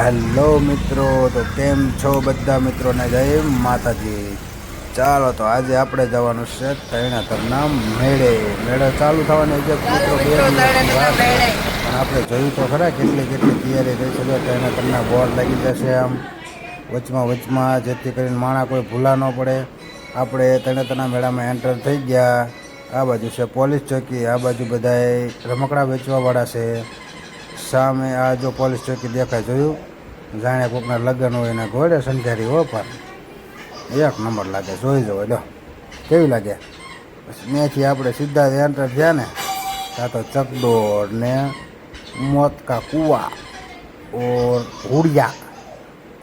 Hello મિત્રો તો કેમ છો બધા મિત્રોને? જય માતાજી. ચાલો તો આજે આપણે જવાનું છે તૈણાતરના મેળે. મેળે ચાલુ થવાની છે મિત્રો. પણ આપણે જોયું તો ખરા કેટલી કેટલી તૈયારી થઈ છે. તૈણાતરના બોર્ડ લાગી જશે આમ. વચમાં વચમાં જેથી કરીને માણા કોઈ ભૂલા ન પડે. આપણે તૈણાતરના મેળામાં એન્ટર થઈ ગયા. આ બાજુ છે પોલીસ ચોકી. આ બાજુ બધાય રમકડા વેચવાવાળા છે. સામે આ જો પોલીસ ચોકી દેખાય જોયું? જાણે કોકના લગ્ન હોય ને ઘોડે સંઘારી હો પણ એક નંબર લાગે જોઈ જવો લો કેવી લાગે પછી ત્યાંથી આપણે સીધા જ એન્ટર થયા ને ત્યાં તો ચકડોળ ને મોત કા કુવા और हुड़िया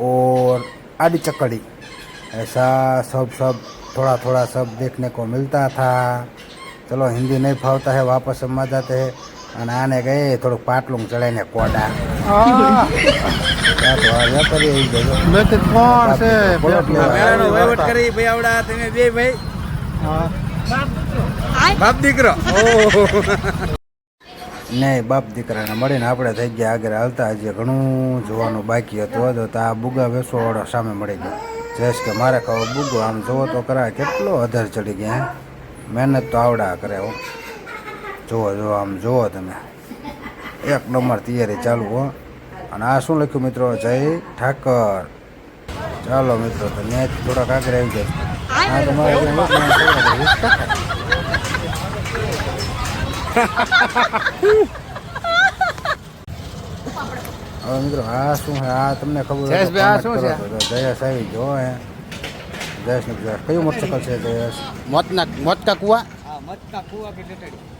और आड़ी चकड़ी ऐसा सब सब थोड़ा थोड़ा सब देखने को मिलता था चलो हिंदी नहीं फावता है वापस हम आ जाते हैं અને આને ગઈ થોડુંક પાટલું ચડાવીને કોડા. ત્યાં તો આ વેપારી આવી ગયો. મેં તો કોણ છે? બોલો, બોલો. મેળાનો વહીવટ કરી ભાઈ આવડા તમે બે ભાઈ. બાપ દીકરો. નહીં બાપ દીકરાને મળીને આપણે થઈ ગયા આગળ હાલતા હજી ઘણું જોવાનું બાકી હતું. તો આ બુગા વેસવાવાળો સામે મળી ગયો. જયેશ કે મારે કહો બુગો આમ જોવો તો કરા કેટલો અધર ચડી ગયા હે? મહેનત તો આવડા કરે હો. જુઓ જુઓ આમ જુઓ તમે. એક નંબર તૈયારી ચાલુ હો. અને આ શું લખ્યું મિત્રો? જય ઠાકર. ચાલો મિત્રો તો મેચ થોડાક આગળ આવી જાય. હા તમારે જેમ એક માણસ હોય ને તો વીસ ટકા. હવે મિત્રો આ શું છે? આ તમને ખબર હોય તો જયેશભાઈ, આ comment શું કરો તો. જયેશ આવી ગયો હે જયેશ ને જયેશ કયું મોટરસાઇકલ છે જયેશ? મોતના મોતકા કુવા હા મટકા કુવા કે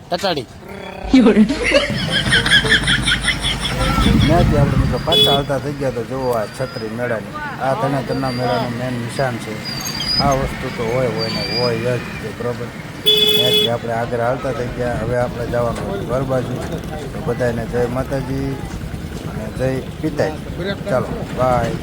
ટટાડી ત્યાંથી આપણે મિત્રો પાછા આવતા થઈ ગયા તો જુઓ આ છત્રી મેળાની. આ તને તના મેળાનું મેન નિશાન છે. આ વસ્તુ તો હોય હોય ને હોય જ તે બરોબર? ત્યાંથી આપણે આગળ આવતા થઈ ગયા. હવે આપણે જવાનું ઘર બાજુ. તો બધાને જય માતાજી અને જય પિતાજી. ચાલો બાય